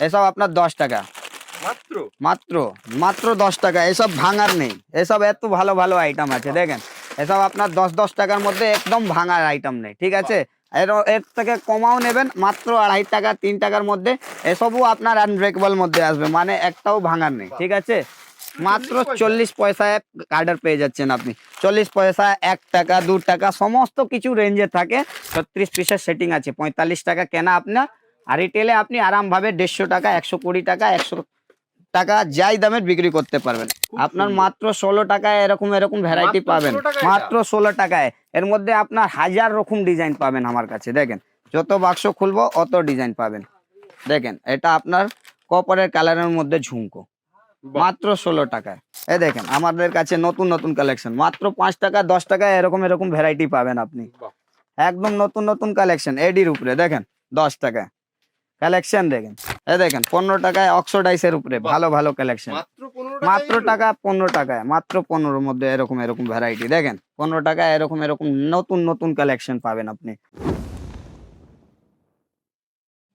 এসব আপনার দশ টাকা। মাত্র? মাত্র মাত্র দশ টাকা। এসব ভাঙার নেই। এসব এত ভালো ভালো আইটেম আছে দেখেন। এসব আপনার দশ দশ টাকার মধ্যে একদম ভাঙার আইটেম নেই ঠিক আছে? এর এর থেকে কমাও নেবেন মাত্র আড়াই টাকা তিন টাকার মধ্যে এসবও আপনার আনব্রেকেবল মধ্যে আসবে মানে একটাও ভাঙার নেই ঠিক আছে? মাত্র চল্লিশ পয়সায় কার্ডার পেয়ে যাচ্ছেন আপনি। চল্লিশ পয়সা এক টাকা দু টাকা সমস্ত কিছু রেঞ্জে থাকে। ছত্রিশ পিসের সেটিং আছে পঁয়তাল্লিশ টাকা কেনা আপনার আর রিটেলে আপনি আরামভাবে দেড়শো টাকা একশো কুড়ি টাকা একশো টাকা যাই দামের বিক্রি করতে পারবেন। আপনার মাত্র ষোলো টাকায় এরকম এরকম ভ্যারাইটি পাবেন। মাত্র ষোলো টাকায়। এর মধ্যে আপনার হাজার রকম ডিজাইন পাবেন আমার কাছে দেখেন। যত বাক্স খুলবো অত ডিজাইন পাবেন। দেখেন এটা আপনার কপারের কালারের মধ্যে ঝুমকো। মাত্র ষোলো টাকায়। এ দেখেন আমাদের কাছে নতুন নতুন কালেকশন মাত্র পাঁচ টাকা দশ টাকা এরকম এরকম ভ্যারাইটি পাবেন আপনি। একদম নতুন নতুন কালেকশন এডির উপরে দেখেন দশ টাকা কালেকশন দেখেন। এই দেখেন পনেরো টাকায় অক্সোডাইসের উপরে ভালো ভালো কালেকশন মাত্র মাত্র টাকা পনেরো টাকায় মাত্র পনেরোর মধ্যে এরকম এরকম ভ্যারাইটি দেখেন পনেরো টাকায় এরকম এরকম নতুন নতুন কালেকশন পাবেন আপনি।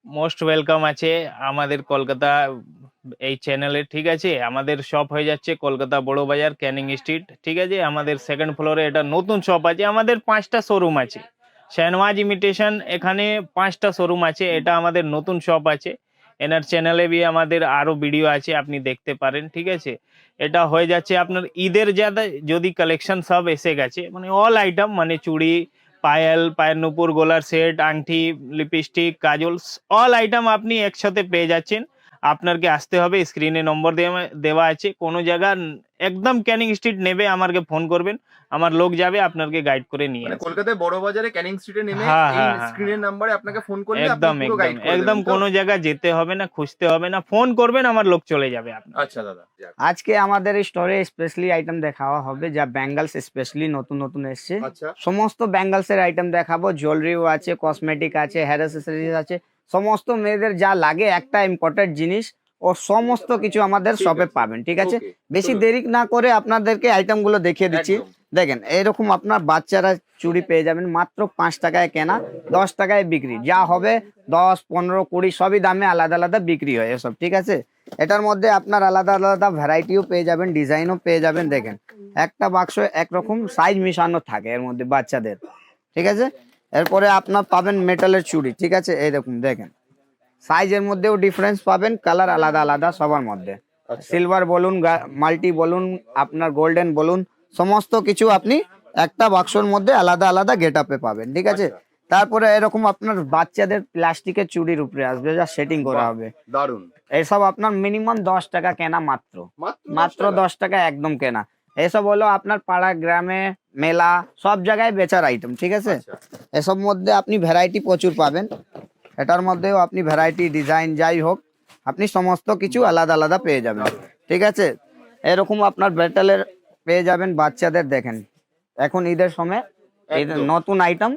মোস্ট ওয়েলকাম আছে আমাদের কলকাতা এই চ্যানেলে ঠিক আছে? আমাদের শপ হয়ে যাচ্ছে কলকাতা বড় বাজার ক্যানিং স্ট্রিট ঠিক আছে? আমাদের সেকেন্ড ফ্লোরে এটা নতুন শপ আছে আমাদের পাঁচটা শোরুম আছে। শাহনওয়াজ ইমিটেশন এখানে পাঁচটা শোরুম আছে, এটা আমাদের নতুন শপ আছে। এনার চ্যানেলে বি আমাদের আরও ভিডিও আছে, আপনি দেখতে পারেন, ঠিক আছে? এটা হয়ে যাচ্ছে আপনার ঈদের যাদা যদি কালেকশন সব এসে গেছে মানে অল আইটেম মানে চুড়ি, পায়েল পায়ের নুপুর, গোলার সেট আংটি লিপস্টিক কাজল অল আইটেম আপনি একসাথে পেয়ে যাচ্ছেন। আপনাকে আসতে হবে স্ক্রিনে নম্বর দেওয়া দেওয়া আছে কোনো জায়গা একদম ক্যানিং স্ট্রিট নেবে আমাকে ফোন করবেন আমার লোক যাবে আপনাকে গাইড করে নিয়ে মানে আসবে। কলকাতায় বড় বাজারে ক্যানিং স্ট্রিটে নেমে হ্যাঁ, এই হ্যাঁ, হ্যাঁ, স্ক্রিনের নাম্বারে আপনাকে ফোন করলে আপনি একদম একদম একদম কোনো জায়গা যেতে হবে না খুঁজতে হবে না ফোন করবেন আমার লোক চলে যাবে আচ্ছা দাদা আজকে আমাদের স্টোরে স্পেশালি আইটেম দেখাওয়া হবে যা ব্যাঙ্গলস স্পেশালি নতুন নতুন এসছে। আচ্ছা। সমস্ত ব্যাঙ্গলসের আইটেম দেখাবো জুয়েলারিও আছে কসমেটিক আছে হেয়ার অ্যাসেসরিজ আছে সমস্ত মেয়েদের যা লাগে একটা ইম্পর্টেন্ট জিনিস ও সমস্ত কিছু আমাদের শপে পাবেন ঠিক আছে? বেশি দেরি না করে আপনাদেরকে আইটেমগুলো দেখিয়ে দিচ্ছি। দেখেন এরকম আপনার বাচ্চারা চুড়ি পেয়ে যাবেন মাত্র পাঁচ টাকায় কেনা দশ টাকায় বিক্রি। যা হবে দশ পনেরো কুড়ি সবই দামে আলাদা আলাদা বিক্রি হয় এসব ঠিক আছে? এটার মধ্যে আপনার আলাদা আলাদা ভ্যারাইটিও পেয়ে যাবেন ডিজাইনও পেয়ে যাবেন দেখেন। একটা বাক্স একরকম সাইজ মিশানো থাকে এর মধ্যে বাচ্চাদের ঠিক আছে? এরপরে আপনার পাবেন মেটালের চুড়ি ঠিক আছে? এইরকম দেখেন সাইজের মধ্যেও ডিফারেন্স পাবেন কালার আলাদা আলাদা সবার মধ্যে। আচ্ছা। সিলভার বলুন মাল্টি বলুন আপনার গোল্ডেন বলুন সমস্ত কিছু আপনি একটা বাক্সর মধ্যে আলাদা আলাদা গেট আপে পাবেন ঠিক আছে? আচ্ছা। তারপরে এরকম আপনার বাচ্চাদের প্লাস্টিকের চুড়ির উপরে আসবে যা সেটিং করা হবে। দারুণ এসব আপনার মিনিমাম দশ টাকা কেনা মাত্র। মাত্র দশ টাকা একদম কেনা। এসব হলো আপনার পাড়া গ্রামে মেলা সব জায়গায় বেচার আইটেম ঠিক আছে? আচ্ছা। এসব মধ্যে আপনি ভ্যারাইটি প্রচুর পাবেন। এটার মধ্যেও আপনি ভ্যারাইটি ডিজাইন যাই হোক আপনি সমস্ত কিছু আলাদা আলাদা পেয়ে যাবেন ঠিক আছে? এরকম আপনার ব্যাটেলের পেয়ে যাবেন বাচ্চাদের দেখেন। এখন ঈদের সময় নতুন আইটেম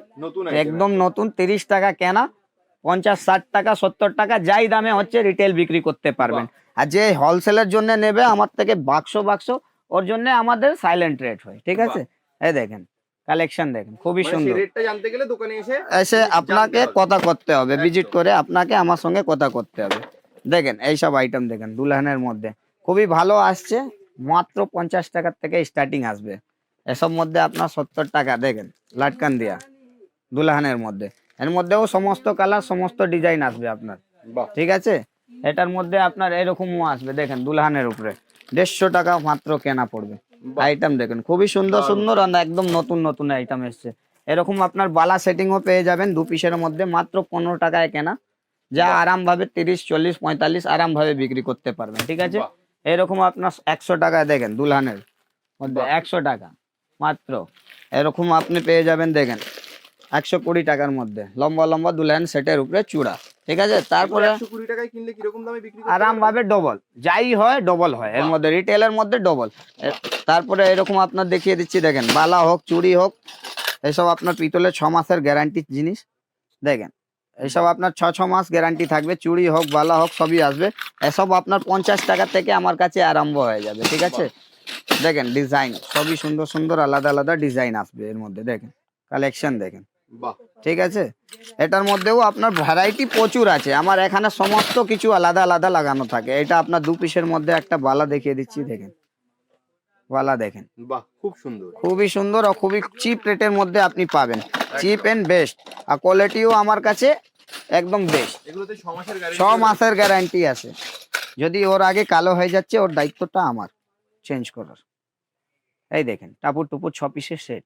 একদম নতুন তিরিশ টাকা কেনা পঞ্চাশ ষাট টাকা সত্তর টাকা যাই দামে হচ্ছে রিটেল বিক্রি করতে পারবেন। আর যে হোলসেলের জন্য নেবে আমার থেকে বাক্স বাক্স ওর জন্য আমাদের সাইলেন্ট রেট হয় ঠিক আছে? এই দেখেন কালেকশন দেখেন খুবই মানে সুন্দর। রেটটা জানতে গেলে দোকানে এসে এসে আপনাকে কথা করতে হবে ভিজিট করে আপনাকে আমার সঙ্গে কথা করতে হবে। দেখেন এইসব আইটেম দেখেন দুলহানের মধ্যে। খুবই ভালো আসছে মাত্র পঞ্চাশ টাকার থেকে স্টার্টিং আসবে। এসব মধ্যে আপনার সত্তর টাকা দেখেন লাটকান দিয়া দুলহানের মধ্যে। এর মধ্যেও সমস্ত কালার সমস্ত ডিজাইন আসবে আপনার। ঠিক আছে? এটার মধ্যে আপনার এরকমও আসবে দেখেন দুলহানের উপরে। দেড়শো টাকা মাত্র কেনা পড়বে। আইটেম দেখেন খুবই সুন্দর সুন্দর আর একদম নতুন নতুন আইটেম এসছে। এরকম আপনার বালা সেটিংও পেয়ে যাবেন দু পিসের মধ্যে মাত্র পনেরো টাকায় কেনা। যা। আরামভাবে তিরিশ চল্লিশ পঁয়তাল্লিশ আরামভাবে বিক্রি করতে পারবেন ঠিক আছে? এরকম আপনার একশো টাকায় দেখেন দুলহানের মধ্যে একশো টাকা মাত্র। এরকম আপনি পেয়ে যাবেন দেখেন। একশো কুড়ি টাকার মধ্যে। লম্বা লম্বা দুলহান সেটের উপরে চূড়া। ঠিক আছে? তারপরে একশো কুড়ি টাকায় কিনলে কীরকম দামে বিক্রি করতে আরাম ভাবে ডবল। যাই হয় ডবল হয়। এর। মধ্যে রিটেলের মধ্যে ডবল। তারপরে এরকম আপনার দেখিয়ে দিচ্ছি দেখেন বালা হোক চুড়ি হোক এসব আপনার পিতলের ছ মাসের গ্যারান্টি জিনিস। দেখেন এসব আপনার ছ ছ মাস গ্যারান্টি থাকবে। চুড়ি হোক বালা হোক সবই আসবে। এসব আপনার পঞ্চাশ টাকা থেকে আমার কাছে আরম্ভ হয়ে যাবে। ঠিক আছে? দেখেন ডিজাইন সবই সুন্দর সুন্দর আলাদা আলাদা ডিজাইন আসবে এর মধ্যে। দেখেন কালেকশন দেখেন। ঠিক আছে? এটার মধ্যেও আপনার ভ্যারাইটি প্রচুর আছে। আমার এখানে সমস্ত কিছু আলাদা আলাদা লাগানো থাকে। এটা আপনার দু পিসের মধ্যে একটা বালা দেখিয়ে দিচ্ছি দেখেন। বালা দেখেন। বাহ খুব সুন্দর। খুবই সুন্দর ও খুবই চিপ রেটের মধ্যে আপনি পাবেন। চিপ এন্ড বেস্ট আর কোয়ালিটিও আমার কাছে একদম বেস্ট ছ মাসের গ্যারান্টি আছে। যদি ওর আগে কালো হয়ে যাচ্ছে ওর দায়িত্বটা আমার। চেঞ্জ করার। এই দেখেন টাপুর টুপুর ছ পিসের সেট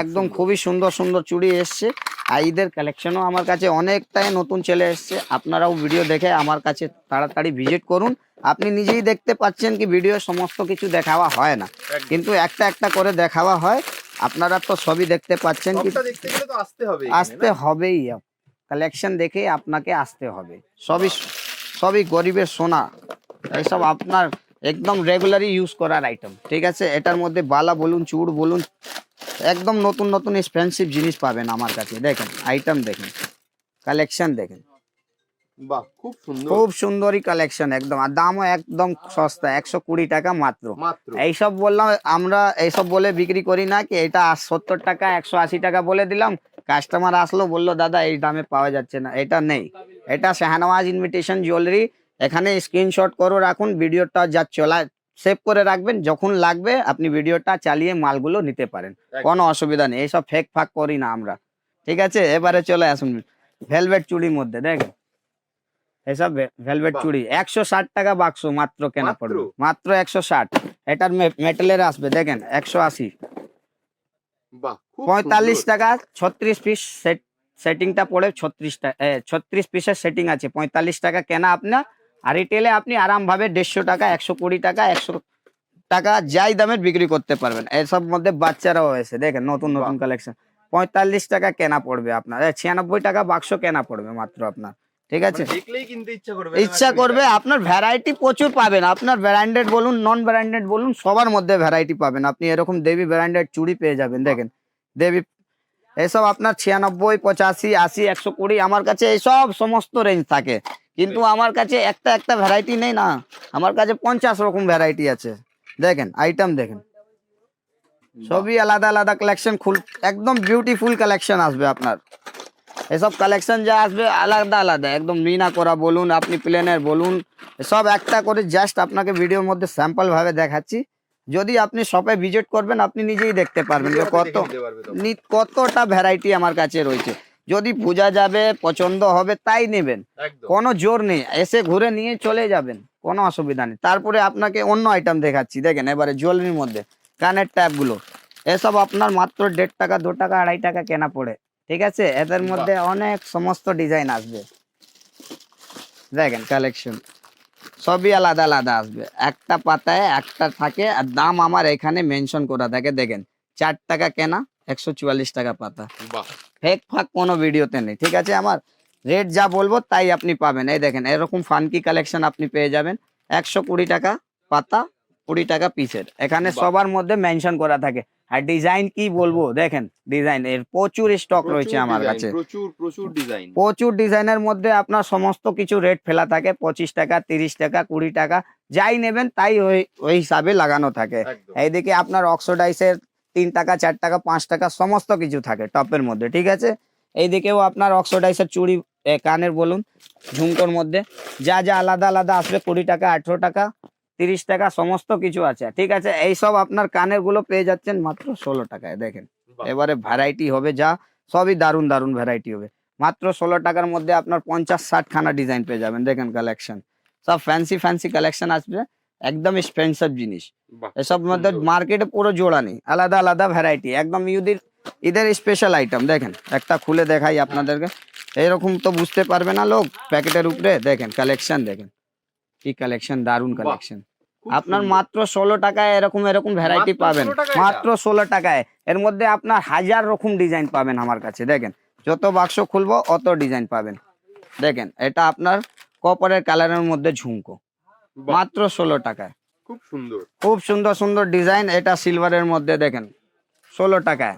একদম খুবই সুন্দর সুন্দর চুড়ি এসছে। আর ঈদের কালেকশনও আমার কাছে অনেকটাই নতুন চলে এসছে। আপনারাও ভিডিও দেখে আমার কাছে তাড়াতাড়ি ভিজিট করুন। আপনি নিজেই দেখতে পাচ্ছেন কি ভিডিও সমস্ত কিছু দেখাওয়া হয় না। কিন্তু একটা একটা করে দেখাওয়া হয়। আপনারা তো সবই দেখতে পাচ্ছেন কি আসতে? হবেই। কালেকশন দেখে আপনাকে আসতে হবে। সবই সবই গরিবের সোনা। এইসব আপনার একদম রেগুলারই ইউজ করার আইটেম ঠিক আছে? এটার মধ্যে বালা বলুন চুড় বলুন একদম নতুন নতুন এক্সপেন্সিভ জিনিস পাবেন আমার কাছে। দেখেন আইটেম দেখেন কালেকশন দেখেন। বাহ খুব সুন্দর। খুব সুন্দরই কালেকশন একদম। আর দামও একদম সস্তা একশো কুড়ি টাকা মাত্র। মাত্র। এইসব বললাম আমরা এইসব বলে বিক্রি করি না কি এটা সত্তর টাকা একশো আশি টাকা বলে দিলাম। কাস্টমার আসলো বলল দাদা এই দামে পাওয়া যাচ্ছে না। এটা নেই। এটা শাহনওয়াজ ইনভিটেশন জুয়েলারি এখানে স্ক্রিনশট করো রাখুন ভিডিওটা যা চলা সেভ করে রাখবেন। যখন লাগবে আপনি ভিডিওটা চালিয়ে মালগুলো নিতে পারেন। কোনো অসুবিধা নেই। এইসব ফেক ফাক করি না আমরা। ঠিক আছে? এবারে চলে আসুন। ভেলভেট চুড়ির মধ্যে দেখেন। এসব ভেলভেট চুড়ি। একশো ষাট টাকা বাক্স মাত্র কেনা? পড়বে। মাত্র একশো ষাট। এটার মেটেলের আসবে দেখেন একশো আশি। পঁয়তাল্লিশ টাকা ছত্রিশ পিস সেট সেটিংটা পড়ে ছত্রিশ টাকা ছত্রিশ পিসের সেটিং আছে। পঁয়তাল্লিশ টাকা কেনা আপনার আর রিটেলে আপনি আরামভাবে দেড়শো টাকা একশো কুড়ি টাকা একশো টাকা যাই দামের বিক্রি করতে পারবেন। এসব মধ্যে বাচ্চারাও এসে দেখেন নতুন নতুন কালেকশন পঁয়তাল্লিশ টাকা কেনা পড়বে আপনার ছিয়ানব্বই টাকা বাক্স কেনা পড়বে মাত্র আপনার ঠিক আছে? মানে করবে ইচ্ছা করবে আপনার ভ্যারাইটি প্রচুর পাবেন আপনার ব্র্যান্ডেড বলুন নন ব্র্যান্ডেড বলুন সবার মধ্যে ভ্যারাইটি পাবেন। আপনি এরকম দেবী ব্র্যান্ডেড চুড়ি পেয়ে যাবেন দেখেন। দেবী এসব আপনার ছিয়ানব্বই পঁচাশি আশি একশো কুড়ি আমার কাছে এইসব সমস্ত রেঞ্জ থাকে। কিন্তু আমার কাছে একটা একটা ভ্যারাইটি নেই না। আমার কাছে পঞ্চাশ রকম ভ্যারাইটি আছে। দেখেন আইটেম দেখেন। সবই আলাদা আলাদা কালেকশন খুল একদম বিউটিফুল কালেকশন আসবে আপনার। এসব কালেকশন যা আসবে আলাদা আলাদা। একদম মিনা করা বলুন আপনি প্লেনের বলুন সব একটা করে জাস্ট আপনাকে ভিডিওর মধ্যে স্যাম্পল ভাবে দেখাচ্ছি। যদি আপনি শপে ভিজিট করবেন আপনি নিজেই দেখতে পারবেন কত কতটা ভ্যারাইটি আমার কাছে রয়েছে। যদি বোঝা যাবে পছন্দ হবে তাই নেবেন। কোনো জোর নেই এসে ঘুরে নিয়ে চলে যাবেন কোনো অসুবিধা নেই। তারপরে আপনাকে অন্য আইটেম দেখাচ্ছি দেখেন এবারে জুয়েলারির মধ্যে কানের ট্যাপগুলো এসব আপনার মাত্র দেড় টাকা দু টাকা আড়াই টাকা কেনা পড়ে ঠিক আছে? এদের মধ্যে অনেক সমস্ত ডিজাইন আসবে। দেখেন কালেকশন সবই আলাদা আলাদা আসবে। একটা পাতায় একটা থাকে আর দাম আমার এখানে মেনশন করা থাকে দেখেন চার টাকা কেনা একশো চুয়াল্লিশ টাকা পাতা। বাহ। ফেক ফাক কোনো ভিডিওতে নেই ঠিক আছে? আমার রেট যা বলব তাই আপনি পাবেন। এই দেখেন এরকম ফানকি কালেকশন আপনি পেয়ে যাবেন। একশো কুড়ি টাকা পাতা কুড়ি টাকা পিসের এখানে সবার মধ্যে মেনশন করা থাকে। আর ডিজাইন কি বলব? দেখেন ডিজাইন এর প্রচুর স্টক রয়েছে আমার কাছে। প্রচুর প্রচুর ডিজাইন প্রচুর ডিজাইনের মধ্যে আপনার সমস্ত কিছু রেট ফেলা থাকে। পঁচিশ টাকা তিরিশ টাকা কুড়ি টাকা যাই নেবেন তাই ওই ওই হিসাবে লাগানো থাকে। এইদিকে আপনার অক্সোডাইসের তিন টাকা চার টাকা পাঁচ টাকা সমস্ত কিছু থাকে টপের মধ্যে ঠিক আছে? এইদিকেও আপনার অক্সোডাইসের চুড়ি কানের বলুন ঝুমকোর মধ্যে যা যা আলাদা আলাদা আসবে কুড়ি টাকা আঠেরো টাকা তিরিশ টাকা সমস্ত কিছু আছে ঠিক আছে? এই সব আপনার কানেরগুলো পেয়ে যাচ্ছেন মাত্র ষোলো টাকায় দেখেন। এবারে ভ্যারাইটি হবে যা সবই দারুণ দারুণ ভ্যারাইটি হবে। মাত্র ষোলো টাকার মধ্যে আপনার পঞ্চাশ ষাট খানা ডিজাইন পেয়ে যাবেন দেখেন কালেকশন সব ফ্যান্সি ফ্যান্সি কালেকশন আসবে। একদম এক্সপেন্সিভ জিনিস। এসব মধ্যে মার্কেটে পুরো জোড়া নেই আলাদা আলাদা ভ্যারাইটি একদম ঈদের ঈদের স্পেশাল আইটেম দেখেন একটা খুলে দেখাই আপনাদেরকে। এরকম তো বুঝতে পারবে না লোক প্যাকেটের উপরে দেখেন কালেকশন দেখেন। কি কালেকশন দারুণ কালেকশন আপনার মাত্র ষোলো টাকায় এরকম এরকম ভ্যারাইটি পাবেন। মাত্র ষোলো টাকায়। এর মধ্যে আপনার হাজার রকম ডিজাইন পাবেন আমার কাছে দেখেন। যত বাক্স খুলবো অত ডিজাইন পাবেন। দেখেন এটা আপনার কপারের কালারের মধ্যে ঝুমকো। মাত্র ষোলো টাকায়। খুব সুন্দর। খুব সুন্দর সুন্দর ডিজাইন এটা সিলভারের মধ্যে দেখেন ষোলো টাকায়।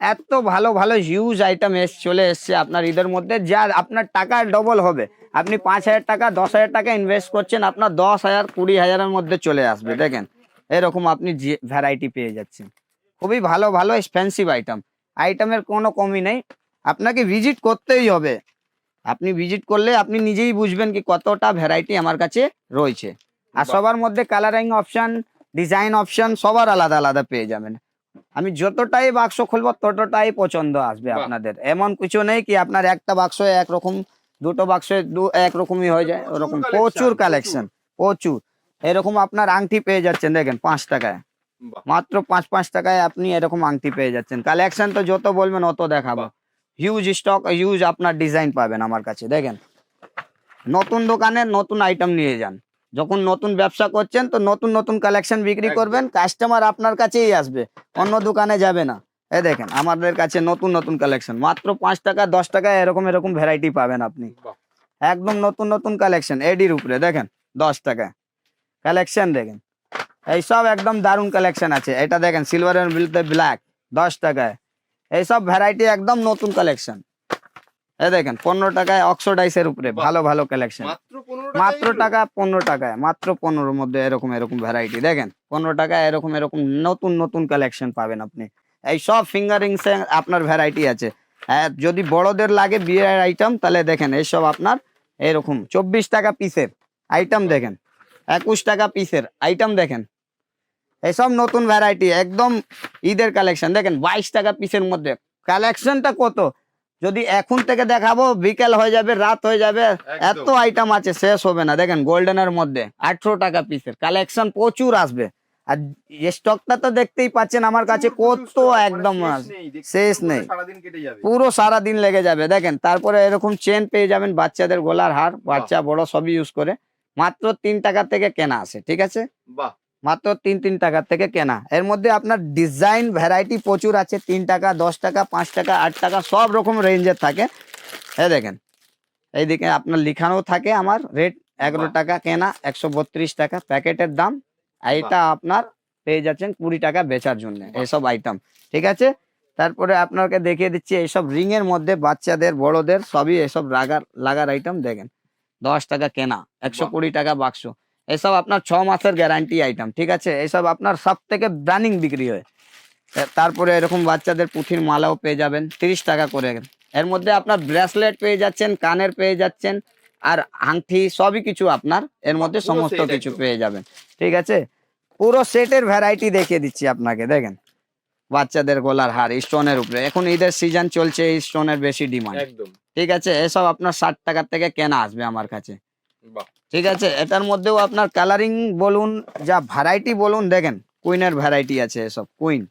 এত ভালো ভালো হিউজ আইটেম এস চলে এসছে আপনার ঈদের মধ্যে যা আপনার টাকা ডবল হবে। আপনি পাঁচ হাজার টাকা দশ হাজার টাকা ইনভেস্ট করছেন আপনার দশ হাজার কুড়ি হাজারের মধ্যে চলে আসবে দেখেন। এরকম আপনি ভ্যারাইটি পেয়ে যাচ্ছেন। খুবই ভালো ভালো এক্সপেন্সিভ আইটেম আইটেমের কোনো কমি নেই। আপনাকে ভিজিট করতেই হবে। আপনি ভিজিট করলে আপনি নিজেই বুঝবেন কি কতটা ভ্যারাইটি আমার কাছে রয়েছে। আর সবার মধ্যে কালারিং অপশন ডিজাইন অপশন সবার আলাদা আলাদা পেয়ে যাবেন। আমি যতটাই বাক্স খুলবো ততটাই পছন্দ আসবে আপনাদের। এমন কিছু নেই কি আপনার একটা বাক্স একরকম দুটো বাক্স দু একরকমই হয়ে যায় ওরকম। প্রচুর। কালেকশন প্রচুর। এরকম আপনার আংটি পেয়ে যাচ্ছেন দেখেন পাঁচ টাকায়। মাত্র পাঁচ পাঁচ টাকায় আপনি এরকম আংটি পেয়ে যাচ্ছেন। কালেকশন তো যত বলবেন অত দেখাবো। হিউজ স্টক হিউজ আপনার ডিজাইন পাবেন আমার কাছে দেখেন। নতুন দোকানে নতুন আইটেম নিয়ে যান। যখন নতুন ব্যবসা করছেন তো নতুন নতুন কালেকশন বিক্রি করবেন কাস্টমার আপনার কাছেই আসবে অন্য দোকানে যাবে না। এ দেখেন আমাদের কাছে নতুন নতুন কালেকশন মাত্র পাঁচ টাকা দশ টাকায় এরকম এরকম ভ্যারাইটি পাবেন আপনি। একদম নতুন নতুন কালেকশন এডির উপরে দেখেন দশ টাকা। কালেকশন দেখেন এইসব একদম দারুণ কালেকশন আছে। এটা দেখেন সিলভারের বিলতে ব্ল্যাক দশ টাকায়। এইসব ভ্যারাইটি একদম নতুন কালেকশন এই দেখেন পনেরো টাকায় অক্সোডাইসের উপরে ভালো ভালো কালেকশন মাত্র টাকা পনেরো টাকায় মাত্র পনেরোর মধ্যে এরকম এরকম ভ্যারাইটি দেখেন পনেরো টাকায় এরকম এরকম নতুন নতুন কালেকশন পাবেন আপনি। এই সব ফিঙ্গারিংস আপনার ভ্যারাইটি আছে। হ্যাঁ যদি বড়দের লাগে বিয়ের আইটেম তাহলে দেখেন এইসব আপনার এরকম। চব্বিশ টাকা পিসের আইটেম দেখেন একুশ টাকা পিসের আইটেম দেখেন। এসব নতুন ভ্যারাইটি একদম ঈদের কালেকশন দেখেন বাইশ টাকা পিসের মধ্যে। কালেকশনটা কত? যদি এখন থেকে দেখাবো বিকেল হয়ে যাবে রাত হয়ে যাবে এত আইটেম আছে শেষ হবে না। দেখেন গোল্ডেনের মধ্যে আঠারো টাকা পিসের কালেকশন প্রচুর আসবে। আর স্টকটা তো দেখতেই পাচ্ছেন আমার কাছে কত মানে একদম শেষ নেই, পুরো সারা দিন লেগে যাবে। দেখেন তারপরে এরকম চেন পেয়ে যাবেন বাচ্চাদের গলার হার বাচ্চা বড় সবই ইউজ করে। মাত্র তিন টাকা থেকে কেনা আছে ঠিক আছে? বাহ। মাত্র তিন তিন টাকা থেকে কেনা। এর মধ্যে আপনার ডিজাইন ভ্যারাইটি প্রচুর আছে তিন টাকা দশ টাকা পাঁচ টাকা আট টাকা সব রকম রেঞ্জের থাকে। হ্যাঁ দেখেন এইদিকে আপনার লিখানো থাকে আমার রেট এগারো টাকা কেনা একশো বত্রিশ টাকা প্যাকেটের দাম। এটা আপনার পেয়ে যাচ্ছেন কুড়ি টাকা বেচার জন্য। এইসব আইটেম ঠিক আছে? তারপরে আপনাকে দেখিয়ে দিচ্ছি এইসব রিং এর মধ্যে বাচ্চাদের বড়দের সবই এসব লাগার লাগার আইটেম দেখেন। দশ টাকা কেনা একশো কুড়ি টাকা বাক্স এসব আপনার ছ মাসের গ্যারান্টি আইটেম ঠিক আছে? এসব আপনার সব থেকে ব্রানিং বিক্রি হয়। তারপরে এরকম বাচ্চাদের পুঁথির মালাও পেয়ে যাবেন তিরিশ টাকা করে। এর মধ্যে আপনার ব্রেসলেট পেয়ে যাচ্ছেন কানের পেয়ে যাচ্ছেন আর আংটি সবই কিছু আপনার এর মধ্যে সমস্ত কিছু পেয়ে যাবেন ঠিক আছে? পুরো সেটের ভ্যারাইটি দেখিয়ে দিচ্ছি আপনাকে দেখেন। বাচ্চাদের গলার হার স্টোনের উপরে। এখন ঈদের সিজন চলছে এই স্টোনের বেশি ডিমান্ড ঠিক আছে? এসব আপনার ষাট টাকার থেকে কেনা আসবে আমার কাছে। ঠিক আছে এটার মধ্যেও আপনার কালারিং বলুন যা ভ্যারাইটি বলুন দেখেন কুইনের ভ্যারাইটি আছে এসব কুইন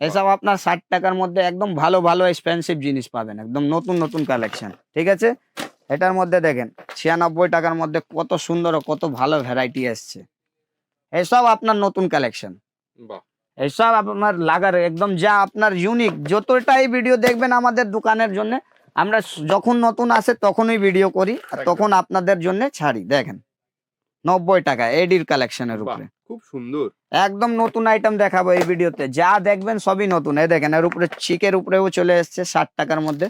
এসব আপনার ষাট টাকার মধ্যে একদম ভালো ভালো এক্সপেন্সিভ জিনিস পাবেন একদম নতুন নতুন কালেকশন ঠিক আছে? এটার মধ্যে দেখেন ছিয়ানব্বই টাকার মধ্যে কত সুন্দর ও কত ভালো ভ্যারাইটি এসছে। এসব আপনার নতুন কালেকশন এসব আপনার লাগার একদম যা আপনার ইউনিক যতটাই ভিডিও দেখবেন আমাদের দোকানের জন্য আমরা যখন নতুন আসে তখনই ভিডিও করি আর তখন আপনাদের জন্য ছাড়ি দেখেন। নব্বই টাকা এডির কালেকশনের উপরে। খুব সুন্দর। একদম নতুন আইটেম দেখাবো এই ভিডিওতে যা দেখবেন সবই নতুন। এই দেখেন এর উপরে চিকের উপরেও চলে এসছে ষাট টাকার মধ্যে।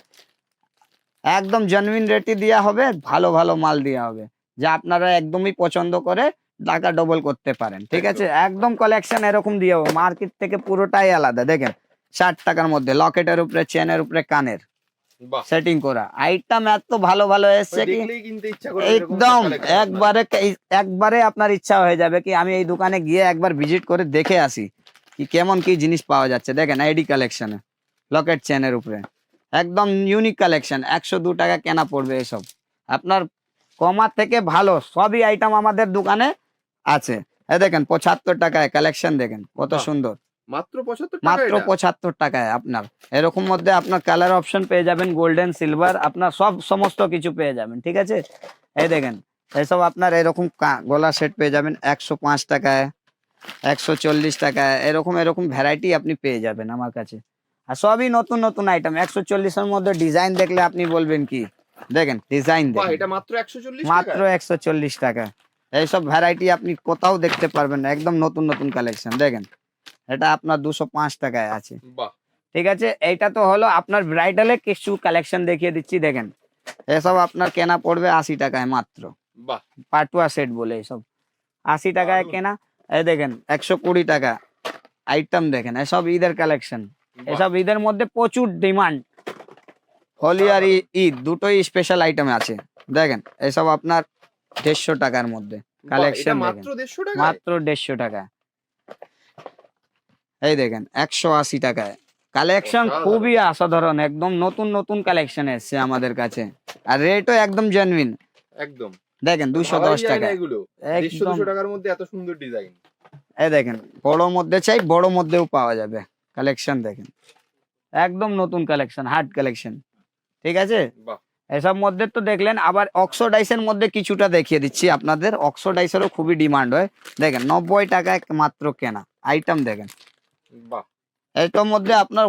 একদম জেনুইন রেটই দেওয়া হবে ভালো ভালো মাল দেওয়া হবে। যা আপনারা একদমই পছন্দ করে টাকা ডবল করতে পারেন ঠিক আছে? একদম। কালেকশন এরকম দিয়ে হবে। মার্কেট থেকে পুরোটাই আলাদা দেখেন। ষাট টাকার মধ্যে লকেটের উপরে চেনের উপরে কানের। সেটিং করা। আইটেম এত ভালো ভালো এসছে কি? একদম একবারে একবারে আপনার ইচ্ছা হয়ে যাবে কি আমি এই দোকানে গিয়ে একবার ভিজিট করে দেখে আসি কি কেমন কি জিনিস পাওয়া যাচ্ছে। দেখেন আইডি কালেকশনে লকেট চেনের উপরে। একদম ইউনিক কালেকশন একশো দু টাকা কেনা পড়বে এসব। আপনার কমার থেকে ভালো সবই আইটেম আমাদের দোকানে আছে। দেখেন পঁচাত্তর টাকায় কালেকশন দেখেন কত সুন্দর। মাত্র পঁচাত্তর মাত্র টাকায় আপনার। এরকম মধ্যে আপনার কালার অপশন পেয়ে যাবেন গোল্ডেন সিলভার আপনার সব সমস্ত কিছু পেয়ে যাবেন ঠিক আছে? এই দেখেন এসব আপনার এরকম গলা সেট পেয়ে যাবেন একশো পাঁচ টাকায় একশো চল্লিশ টাকায় এরকম এরকম ভ্যারাইটি আপনি পেয়ে যাবেন আমার কাছে। আর সবই নতুন নতুন আইটেম একশো চল্লিশের মধ্যে ডিজাইন দেখলে আপনি বলবেন কি? দেখেন ডিজাইন দেখেন। মাত্র একশো চল্লিশ মাত্র একশো চল্লিশ টাকা এইসব ভ্যারাইটি আপনি কোথাও দেখতে পারবেন না একদম নতুন নতুন কালেকশন দেখেন। এটা আপনার দুশো পাঁচ টাকায় আছে। ঠিক আছে? এইটা তো হলো আপনার ব্রাইডালে কিছু কালেকশন দেখিয়ে দিচ্ছি দেখেন। এসব আপনার কেনা পড়বে আশি টাকায় মাত্র। পাটুয়া সেট বলে এসব। আশি টাকায় কেনা এই দেখেন একশো কুড়ি টাকা। আইটেম দেখেন এসব ঈদের কালেকশন এসব ঈদের মধ্যে প্রচুর ডিমান্ড হোলি আর ঈদ দুটোই স্পেশাল আইটেম আছে। দেখেন এসব আপনার দেড়শো টাকার মধ্যে কালেকশন মাত্র দেড়শো টাকা এই দেখেন একশো আশি টাকায়। কালেকশন খুবই অসাধারণ একদম নতুন নতুন কালেকশন এসছে আমাদের কাছে। আর রেটও একদম জেনুইন একদম। দেখেন দুশো দশ টাকা একদম। টাকার মধ্যে এত সুন্দর ডিজাইন এই দেখেন বড় মধ্যে চাই বড় মধ্যেও পাওয়া যাবে। কালেকশন দেখেন। একদম নতুন কালেকশন হার্ড কালেকশন ঠিক আছে? এসব মধ্যে তো দেখলেন আবার অক্সোডাইসের মধ্যে কিছুটা দেখিয়ে দিচ্ছি আপনাদের। অক্সোডাইসেরও খুবই ডিমান্ড হয়। দেখেন নব্বই টাকায় মাত্র কেনা। আইটেম দেখেন। এটার মধ্যে আপনার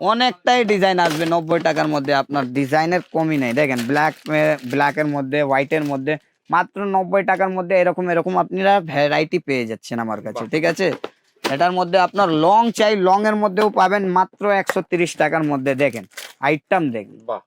অনেকটাই ডিজাইন আসবে নব্বই টাকার মধ্যে। আপনার ডিজাইনের কমই নেই। দেখেন ব্ল্যাক ব্ল্যাকের মধ্যে হোয়াইটের মধ্যে মাত্র নব্বই টাকার মধ্যে এরকম এরকম আপনারা ভ্যারাইটি পেয়ে যাচ্ছেন আমার কাছে ঠিক আছে? এটার মধ্যে আপনার লং চাই লং এর মধ্যেও পাবেন মাত্র একশো তিরিশ টাকার মধ্যে। দেখেন আইটেম দেখেন। বাহ।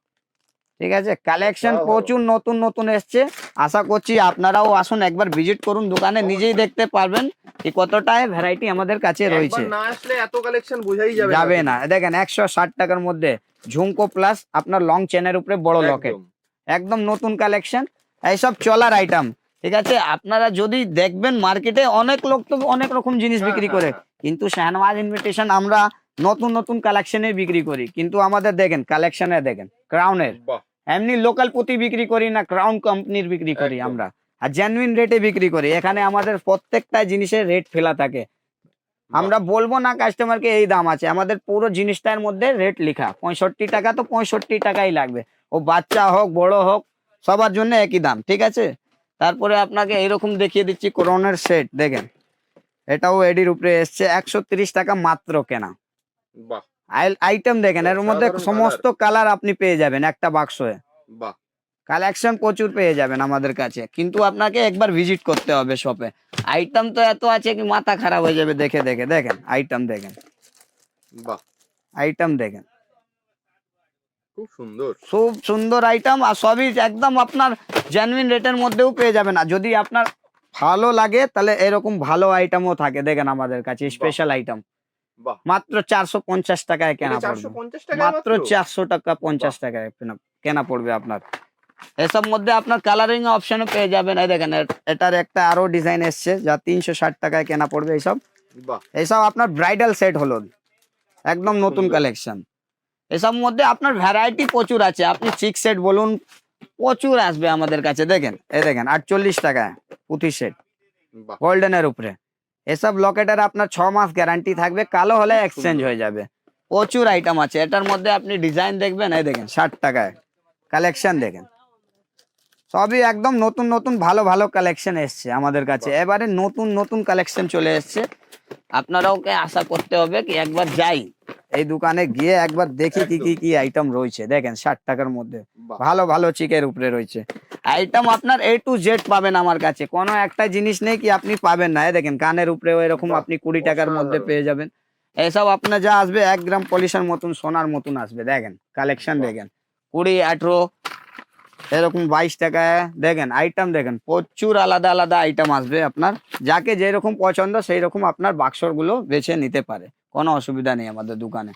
ঠিক আছে? কালেকশন। প্রচুর নতুন নতুন এসছে। আশা করছি আপনারাও আসুন একবার ভিজিট করুন দোকানে নিজেই দেখতে পারবেন কি কতটাই ভ্যারাইটি আমাদের কাছে রয়েছে। না আসলে এত কালেকশন বোঝাই যাবে যাবে না। দেখেন একশো ষাট টাকার মধ্যে ঝুমকো প্লাস আপনার লং চেনের উপরে বড় লকেট একদম। একদম নতুন কালেকশন এইসব চলার আইটেম ঠিক আছে? আপনারা যদি দেখবেন মার্কেটে অনেক লোক তো অনেক রকম জিনিস হ্যাঁ, বিক্রি হ্যাঁ, করে। হ্যাঁ। কিন্তু শাহনওয়াজ ইনভিটেশন আমরা নতুন নতুন কালেকশনে বিক্রি করি। কিন্তু আমাদের দেখেন কালেকশনে দেখেন ক্রাউনের এমনি লোকাল পুঁতি বিক্রি করি না ক্রাউন কোম্পানির বিক্রি করি আমরা। আর জেনুইন রেটে বিক্রি করি। এখানে আমাদের প্রত্যেকটা জিনিসের রেট ফেলা থাকে। আমরা বলব না কাস্টমারকে এই দাম আছে। আমাদের পুরো জিনিসটার মধ্যে রেট লেখা। পঁয়ষট্টি টাকা তো পঁয়ষট্টি টাকাই লাগবে। ও বাচ্চা হোক বড় হোক সবার জন্য একই দাম ঠিক আছে? তারপরে আপনাকে এইরকম দেখিয়ে দিচ্ছি করোনার সেট দেখেন। এটাও এডির উপরে এসছে। একশো তিরিশ টাকা মাত্র কেনা। আইটেম দেখেন এর মধ্যে সমস্ত কালার আপনি পেয়ে যাবেন একটা বাক্সে বাহ। কালেকশন প্রচুর পেয়ে যাবেন আমাদের কাছে। কিন্তু আপনাকে একবার ভিজিট করতে হবে শপে আইটেম তো এত আছে কি মাথা খারাপ হয়ে যাবে দেখে দেখে। দেখেন আইটেম দেখেন। বাহ। আইটেম দেখেন। খুব সুন্দর। খুব সুন্দর আইটেম আর সবই একদম আপনার জেনুইন রেটের মধ্যেও পেয়ে যাবেন। আর যদি আপনার ভালো লাগে তাহলে এরকম ভালো আইটেমও থাকে। দেখেন আমাদের কাছে স্পেশাল আইটেম মাত্র চারশো পঞ্চাশ টাকায় কেনা পড়বে। মাত্র চারশো টাকা পঞ্চাশ টাকায় কেনা- পড়বে আপনার। এসব মধ্যে আপনার কালারিং অপশনও পেয়ে যাবেন। এই দেখেন এটার একটা আরও ডিজাইন এসছে যা তিনশো ষাট টাকায় কেনা পড়বে এইসব। এইসব আপনার ব্রাইডাল সেট হলো। একদম নতুন কালেকশন এসব মধ্যে আপনার ভ্যারাইটি প্রচুর আছে। আপনি সিক্স সেট বলুন প্রচুর আসবে আমাদের কাছে। দেখেন এই দেখেন আটচল্লিশ টাকায় পুঁথি সেট গোল্ডেনের উপরে। এসব লকেটের আপনার ছ মাস গ্যারান্টি থাকবে কালো হলে এক্সচেঞ্জ হয়ে যাবে। প্রচুর আইটেম আছে। এটার মধ্যে আপনি ডিজাইন দেখবেন এই দেখেন ষাট টাকায়। কালেকশন দেখেন। সবই একদম নতুন নতুন ভালো ভালো কালেকশন এসছে আমাদের কাছে। এবারে নতুন নতুন কালেকশন চলে এসছে। আপনারাও কে আশা করতে হবে কি একবার যাই। এই দোকানে গিয়ে একবার দেখি কি কি কি আইটেম রয়েছে। দেখেন ষাট টাকার মধ্যে। ভালো ভালো চিকের উপরে রয়েছে। আইটেম আপনার এ টু জেড পাবেন আমার কাছে। কোনো একটা জিনিস নেই কি আপনি পাবেন না। দেখেন কানের উপরে এরকম আপনি কুড়ি টাকার মধ্যে পেয়ে যাবেন। এসব আপনার যা আসবে এক গ্রাম পলিশের মতন সোনার মতন আসবে। দেখেন কালেকশন দেখেন। কুড়ি আঠেরো এরকম বাইশ টাকায় দেখেন আইটেম দেখেন প্রচুর আলাদা আলাদা আইটেম আসবে আপনার। যাকে যেরকম পছন্দ সেই রকম আপনার বাক্সরগুলো বেছে নিতে পারে। কোনো অসুবিধা নেই আমাদের দোকানে।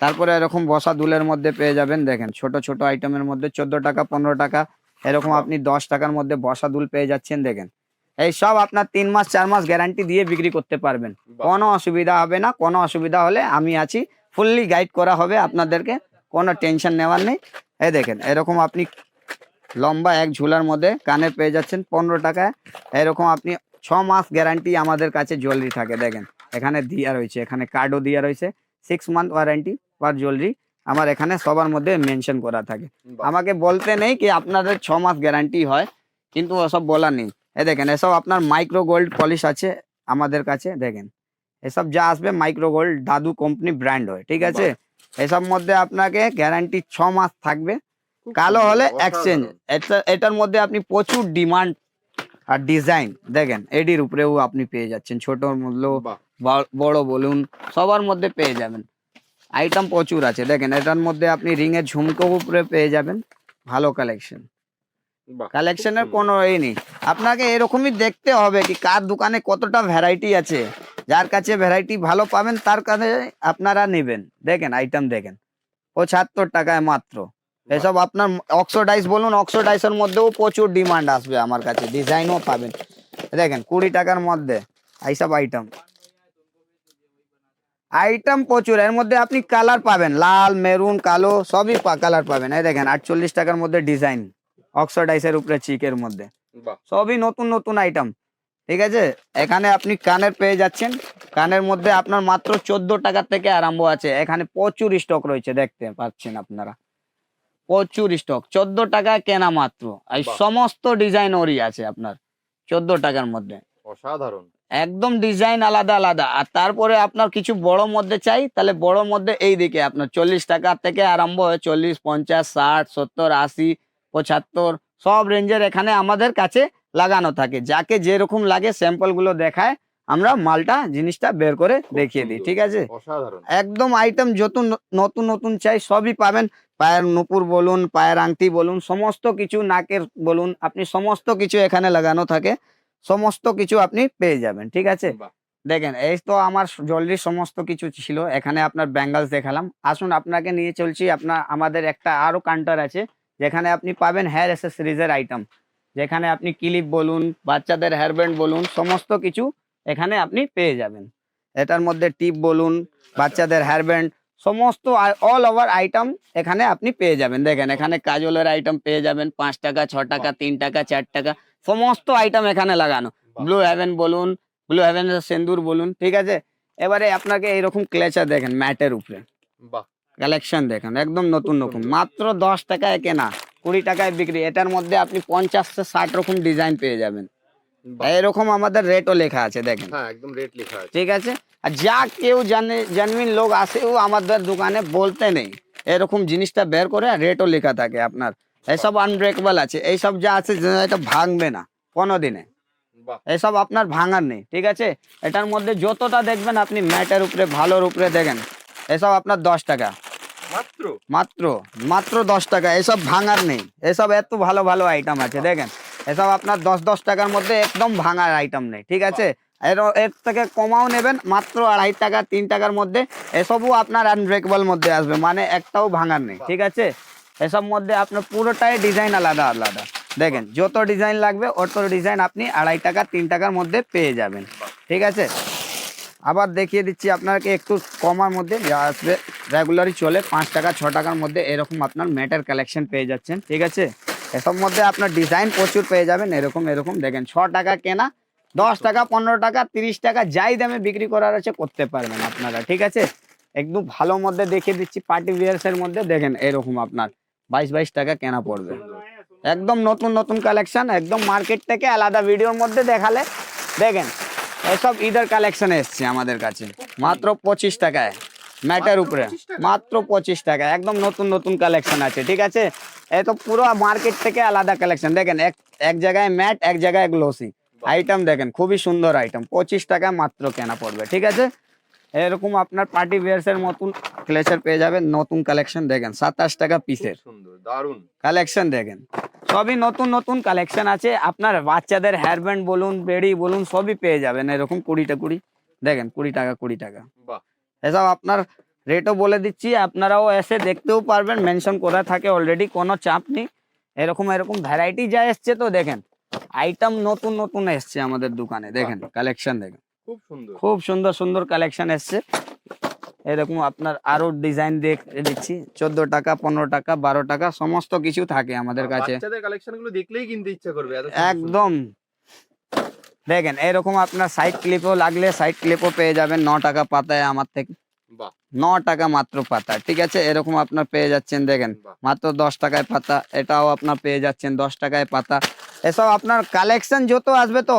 তারপরে এরকম বসা দুলের মধ্যে পেয়ে যাবেন দেখেন ছোট ছোট আইটেমের মধ্যে চোদ্দ টাকা পনেরো টাকা এরকম আপনি দশ টাকার মধ্যে বসা দুল পেয়ে যাচ্ছেন দেখেন। এই সব আপনার তিন মাস চার মাস গ্যারান্টি দিয়ে বিক্রি করতে পারবেন। কোনো অসুবিধা হবে না কোনো অসুবিধা হলে আমি আছি। ফুললি গাইড করা হবে আপনাদেরকে কোনো টেনশন নেওয়ার নেই। এই দেখেন এরকম আপনি লম্বা এক ঝুলার মধ্যে কানে পেয়ে যাচ্ছেন পনেরো টাকায়। এরকম আপনি ছ মাস গ্যারান্টি আমাদের কাছে জুয়েলারি থাকে দেখেন। এখানে দিয়া রয়েছে এখানে কার্ডও দিয়া রয়েছে। Six month warranty per jewellery আমার এখানে সবার মধ্যে মেনশন করা থাকে। আমাকে বলতে নেই কি আপনাদের ছ মাস গ্যারান্টি হয় কিন্তু ওসব বলা নেই। এ দেখেন এসব আপনার মাইক্রো গোল্ড পলিশ আছে আমাদের কাছে দেখেন। এসব যা আসবে মাইক্রো গোল্ড দাদু কোম্পানি ব্র্যান্ড হয় ঠিক আছে? এসব মধ্যে আপনাকে গ্যারান্টি ছ মাস থাকবে। কালো হলে এক্সচেঞ্জ এটার মধ্যে আপনি প্রচুর ডিমান্ড আর ডিজাইন দেখেন এডির উপরেও আপনি পেয়ে যাচ্ছেন। ছোট মূল্য বড় বলুন সবার মধ্যে পেয়ে যাবেন। আইটেম প্রচুর আছে। দেখেন এটার মধ্যে আপনি রিং এর ঝুমকো উপরে পেয়ে যাবেন। ভালো কালেকশন কালেকশনের কোনো এই নেই। আপনাকে এরকমই দেখতে হবে কি কার দোকানে কতটা ভ্যারাইটি আছে। যার কাছে ভ্যারাইটি ভালো পাবেন তার কাছে আপনারা নেবেন। দেখেন আইটেম দেখেন। পঁচাত্তর টাকায় মাত্র। এসব আপনার অক্সোডাইস বলুন অক্সোডাইসের মধ্যেও প্রচুর ডিমান্ড আসবে আমার কাছে ডিজাইনও পাবেন। দেখেন কুড়ি টাকার মধ্যে এইসব আইটেম আইটেম প্রচুর এর মধ্যে আপনি কালার পাবেন লাল মেরুন কালো সবই কালার পাবেন। এই দেখেন আটচল্লিশ টাকার মধ্যে ডিজাইন অক্সোডাইসের উপরে চিকের মধ্যে। সবই নতুন নতুন আইটেম ঠিক আছে? এখানে আপনি কানের পেয়ে যাচ্ছেন। কানের মধ্যে আপনার মাত্র চোদ্দ টাকা থেকে আরম্ভ আছে। এখানে প্রচুর স্টক রয়েছে দেখতে পাচ্ছেন আপনারা। প্রচুর স্টক চোদ্দ টাকা কেনা মাত্র। এই সমস্ত ডিজাইন ওরই আছে আপনার। চোদ্দ টাকার মধ্যে। অসাধারণ। একদম ডিজাইন আলাদা আলাদা। আর তারপরে আপনার কিছু বড় মধ্যে চাই তাহলে বড় মধ্যে এই দিকে আপনার চল্লিশ টাকা থেকে আরম্ভ হয় চল্লিশ পঞ্চাশ ষাট সত্তর আশি পঁচাত্তর সব রেঞ্জের এখানে আমাদের কাছে লাগানো থাকে। যাকে যেরকম লাগে স্যাম্পলগুলো দেখায় আমরা মালটা জিনিসটা বের করে দেখিয়ে দিই ঠিক আছে? একদম আইটেম যত নতুন নতুন চাই সবই পাবেন। পায়ের নুপুর বলুন পায়ের আংটি বলুন সমস্ত কিছু নাকের বলুন আপনি সমস্ত কিছু এখানে লাগানো থাকে। সমস্ত কিছু আপনি পেয়ে যাবেন ঠিক আছে? দেখেন এই তো আমার জলদি সমস্ত কিছু ছিল এখানে আপনার ব্যাঙ্গালস দেখালাম। আসুন আপনাকে নিয়ে চলছি আপনার আমাদের একটা আরও কাউন্টার আছে যেখানে আপনি পাবেন হেয়ার অ্যাসেসরিজের আইটেম যেখানে আপনি ক্লিপ বলুন বাচ্চাদের হেয়ার ব্যান্ড বলুন সমস্ত কিছু এখানে আপনি পেয়ে যাবেন। এটার মধ্যে টিপ বলুন বাচ্চাদের হেয়ার ব্যান্ড সমস্ত অল ওভার আইটেম এখানে আপনি পেয়ে যাবেন। দেখেন এখানে কাজলের আইটেম পেয়ে যাবেন পাঁচ টাকা ছ টাকা তিন টাকা চার টাকা সমস্ত আইটেম এখানে লাগানো। ব্লু হেভেন বলুন ব্লু হেভেন সেন্দুর বলুন ঠিক আছে? এবারে আপনাকে এরকম ক্লেচার দেখেন ম্যাটের উপরে। বাহ। কালেকশন দেখেন একদম নতুন নতুন। মাত্র দশ টাকায় কেনা কুড়ি টাকায় বিক্রি। এটার মধ্যে আপনি পঞ্চাশ থেকে ষাট রকম ডিজাইন পেয়ে যাবেন। এরকম আমাদের রেটও লেখা আছে দেখেন। হ্যাঁ একদম রেট লেখা আছে। ঠিক আছে? আর যা কেউ জানে জেনুইন লোক আসেও আমাদের দোকানে বলতে নেই। এরকম জিনিসটা বের করে রেটও লেখা থাকে আপনার। এসব আনব্রেকেবল আছে। এইসব যা আছে এটা ভাঙবে না কোনো দিনে এসব আপনার ভাঙার নেই ঠিক আছে? এটার মধ্যে যতটা দেখবেন আপনি ম্যাটের উপরে ভালোর উপরে দেখেন এসব আপনার দশ টাকা। মাত্র? মাত্র মাত্র দশ টাকা। এসব ভাঙার নেই। এসব এত ভালো ভালো আইটেম আছে দেখেন? এসব আপনার দশ দশ টাকার মধ্যে একদম ভাঙার আইটেম নেই, ঠিক আছে? এর এর থেকে কমাও নেবেন, মাত্র আড়াই টাকা, তিন টাকার মধ্যে এসবও আপনার আনব্রেকেবল মধ্যে আসবে মানে একটাও ভাঙার নেই, ঠিক আছে? এসব মধ্যে আপনার পুরোটাই ডিজাইন আলাদা আলাদা। দেখেন, যত ডিজাইন লাগবে, অত ডিজাইন আপনি আড়াই টাকা, তিন টাকার মধ্যে পেয়ে যাবেন, ঠিক আছে? আবার দেখিয়ে দিচ্ছি আপনাকে, একটু কমার মধ্যে যা আসবে রেগুলারই চলে, পাঁচ টাকা, ছ টাকার মধ্যে এরকম আপনার ম্যাটের কালেকশন পেয়ে যাচ্ছেন, ঠিক আছে? এসব মধ্যে আপনার ডিজাইন প্রচুর পেয়ে যাবেন। এরকম এরকম দেখেন, ছ টাকা কেনা, দশ টাকা, পনেরো টাকা, তিরিশ টাকা, যাই দামে বিক্রি করার আছে, করতে পারবেন আপনারা, ঠিক আছে? একটু ভালো মধ্যে দেখিয়ে দিচ্ছি পার্টি এর মধ্যে দেখেন, এরকম আপনার বাইশ বাইশ টাকা কেনা পড়বে। একদম নতুন নতুন কালেকশন একদম মার্কেট থেকে আলাদা ভিডিওর মধ্যে দেখালে, দেখেন, এসব ঈদের কালেকশন এসছে আমাদের কাছে, মাত্র পঁচিশ টাকায় ম্যাটের উপরে, মাত্র পঁচিশ টাকা একদম নতুন নতুন কালেকশন আছে, ঠিক আছে? এ তো পুরো মার্কেট থেকে আলাদা কালেকশন দেখেন এক এক জায়গায় ম্যাট এক জায়গায় গ্লোসি। আইটেম দেখেন খুবই সুন্দর আইটেম পঁচিশ টাকা মাত্র কেনা পড়বে ঠিক আছে? এরকম আপনার পার্টি এর মতন ক্লেচার পেয়ে যাবেন নতুন কালেকশন দেখেন সাতাশ টাকা পিসের সুন্দর দারুণ কালেকশন দেখেন সবই নতুন নতুন কালেকশন আছে। আপনার বাচ্চাদের হেয়ার ব্যান্ড বলুন বেড়ি বলুন সবই পেয়ে যাবেন এরকম কুড়িটা কুড়ি। দেখেন কুড়ি টাকা কুড়ি টাকা। বাহ। এসব আপনার রেটও বলে দিচ্ছি আপনারাও এসে দেখতেও পারবেন মেনশন করা থাকে অলরেডি কোনো চাপ নেই। এরকম এরকম ভ্যারাইটি যা এসছে তো দেখেন আইটেম নতুন নতুন এসছে আমাদের দোকানে দেখেন কালেকশন দেখেন। খুব সুন্দর। খুব সুন্দর সুন্দর কালেকশন এসছে। এরকম আপনার আরও ডিজাইন দেখ দিচ্ছি চোদ্দ টাকা পনেরো টাকা বারো টাকা সমস্ত কিছু থাকে আমাদের কাছে। দেখলেই কিনতে ইচ্ছা করবে। একদম। দেখেন এরকম আপনার সাইড ক্লিপও লাগলে সাইড ক্লিপও পেয়ে যাবেন ন টাকা পাতায় আমার থেকে। বাহ। ন টাকা মাত্র পাতা ঠিক আছে? এরকম আপনার পেয়ে যাচ্ছেন দেখেন। মাত্র দশ টাকায় পাতা এটাও আপনার পেয়ে যাচ্ছেন দশ টাকায় পাতা। এসব আপনার কালেকশন যত আসবে তো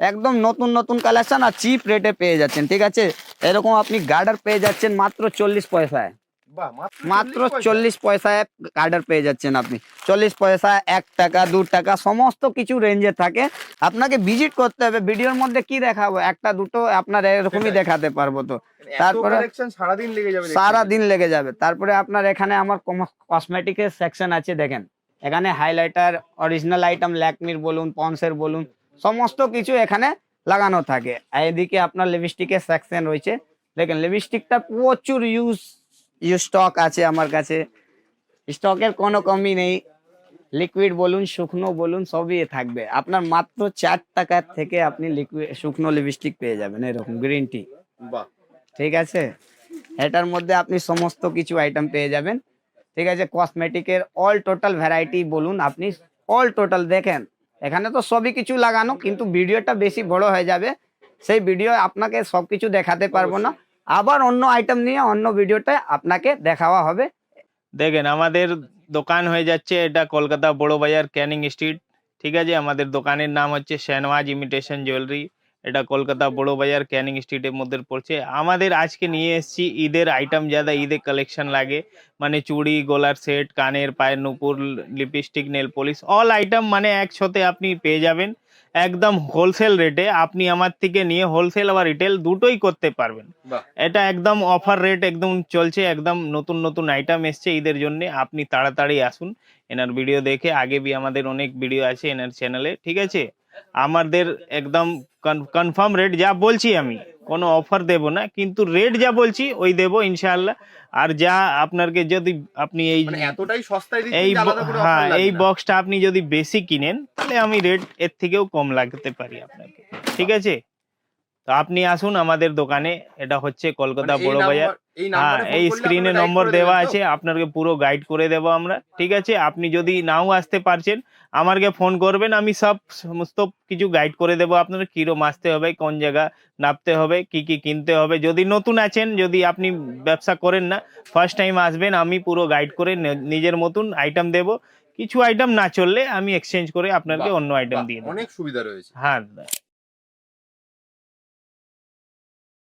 একদম নতুন নতুন কালেকশন আর চিপ রেটে পেয়ে যাচ্ছেন ঠিক আছে? এরকম আপনি গার্ডার পেয়ে যাচ্ছেন মাত্র চল্লিশ পয়সায়। মাত্র মাত্র 40 পয়সা? চল্লিশ পয়সায় গার্ডার পেয়ে যাচ্ছেন আপনি। চল্লিশ পয়সা এক টাকা দু টাকা সমস্ত কিছু রেঞ্জে থাকে। আপনাকে ভিজিট করতে হবে। ভিডিওর মধ্যে কি দেখাবো? একটা দুটো আপনার এরকমই দেখাতে পারব তো। তারপরে- সারাদিন লেগে যাবে দেখতে সারা গেলে। দিন লেগে যাবে। তারপরে আপনার এখানে আমার কসমেটিকের সেকশন আছে দেখেন। এখানে হাইলাইটার অরিজিনাল আইটেম ল্যাকমির বলুন পন্সের বলুন সমস্ত কিছু এখানে লাগানো থাকে। এদিকে আপনার লিপস্টিকের সেকশন রয়েছে। দেখেন লিপস্টিকটা প্রচুর ইউজ ইউজ স্টক আছে আমার কাছে। স্টকের কোনো কমি নেই। লিকুইড বলুন শুকনো বলুন সবই থাকবে। আপনার মাত্র চার টাকার থেকে আপনি লিকুইড শুকনো লিপস্টিক পেয়ে যাবেন এরকম গ্রিন টি ঠিক আছে? এটার মধ্যে আপনি সমস্ত কিছু আইটেম পেয়ে যাবেন। ঠিক আছে? কসমেটিকের অল টোটাল ভ্যারাইটি বলুন আপনি। অল টোটাল দেখেন। এখানে তো সবই কিছু লাগানো কিন্তু ভিডিওটা বেশি বড় হয়ে যাবে। সেই ভিডিও আপনাকে সব কিছু দেখাতে পারব না। আবার অন্য আইটেম নিয়ে অন্য ভিডিওতে আপনাকে দেখাওয়া হবে। দেখেন, আমাদের দোকান হয়ে যাচ্ছে এটা কলকাতা বড় বাজার ক্যানিং স্ট্রিট। ঠিক আছে? আমাদের দোকানের নাম হচ্ছে শেনওয়াজ ইমিটেশন জুয়েলারি এটা কলকাতা বড় বাজার ক্যানিং স্ট্রিটের মধ্যে পড়ছে। আমাদের আজকে নিয়ে এসেছি ঈদের আইটেম যাদা ঈদের কালেকশন লাগে। মানে চুড়ি, গলার সেট কানের পায়ের নুপুর lipstick nail polish all item মানে একসাথে আপনি পেয়ে যাবেন। একদম হোলসেল রেটে আপনি আমার থেকে নিয়ে হোলসেল আবার রিটেল দুটোই করতে পারবেন। এটা একদম অফার রেট একদম চলছে একদম নতুন নতুন আইটেম এসছে ঈদের জন্য। আপনি তাড়াতাড়ি আসুন এনার ভিডিও দেখে। আগে বি আমাদের অনেক ভিডিও আছে এনার চ্যানেলে ঠিক আছে? আমাদের একদম কনফার্ম রেট যা বলছি আমি। কোনো অফার দেব না কিন্তু রেট যা বলছি ওই দেব ইনশাল্লাহ আর যা আপনারকে যদি আপনি এই মানে এতটাই সস্তায় এই হ্যাঁ এই বক্সটা আপনি যদি বেশি কিনেন তাহলে আমি রেট এর থেকেও কম লাগতে পারি আপনাকে। ঠিক আছে? তো আপনি আসুন আমাদের দোকানে এটা হচ্ছে কলকাতা মানে বড় বাজার। এই হ্যাঁ স্ক্রিনে নম্বর দেওয়া আছে আপনাকে পুরো গাইড করে দেবো আমরা ঠিক আছে? আপনি যদি নাও আসতে পারছেন আমাকে ফোন করবেন আমি সব সমস্ত কিছু গাইড করে দেবো আপনার কিরম আসতে হবে কোন জায়গা নাপতে হবে কি কি কিনতে হবে যদি নতুন আছেন যদি আপনি ব্যবসা করেন না ফার্স্ট টাইম আসবেন আমি পুরো গাইড করে নিজের মতন আইটেম দেব কিছু আইটেম না চললে আমি এক্সচেঞ্জ করে আপনাকে অন্য আইটেম দিয়ে দেবো। অনেক সুবিধা রয়েছে। হ্যাঁ।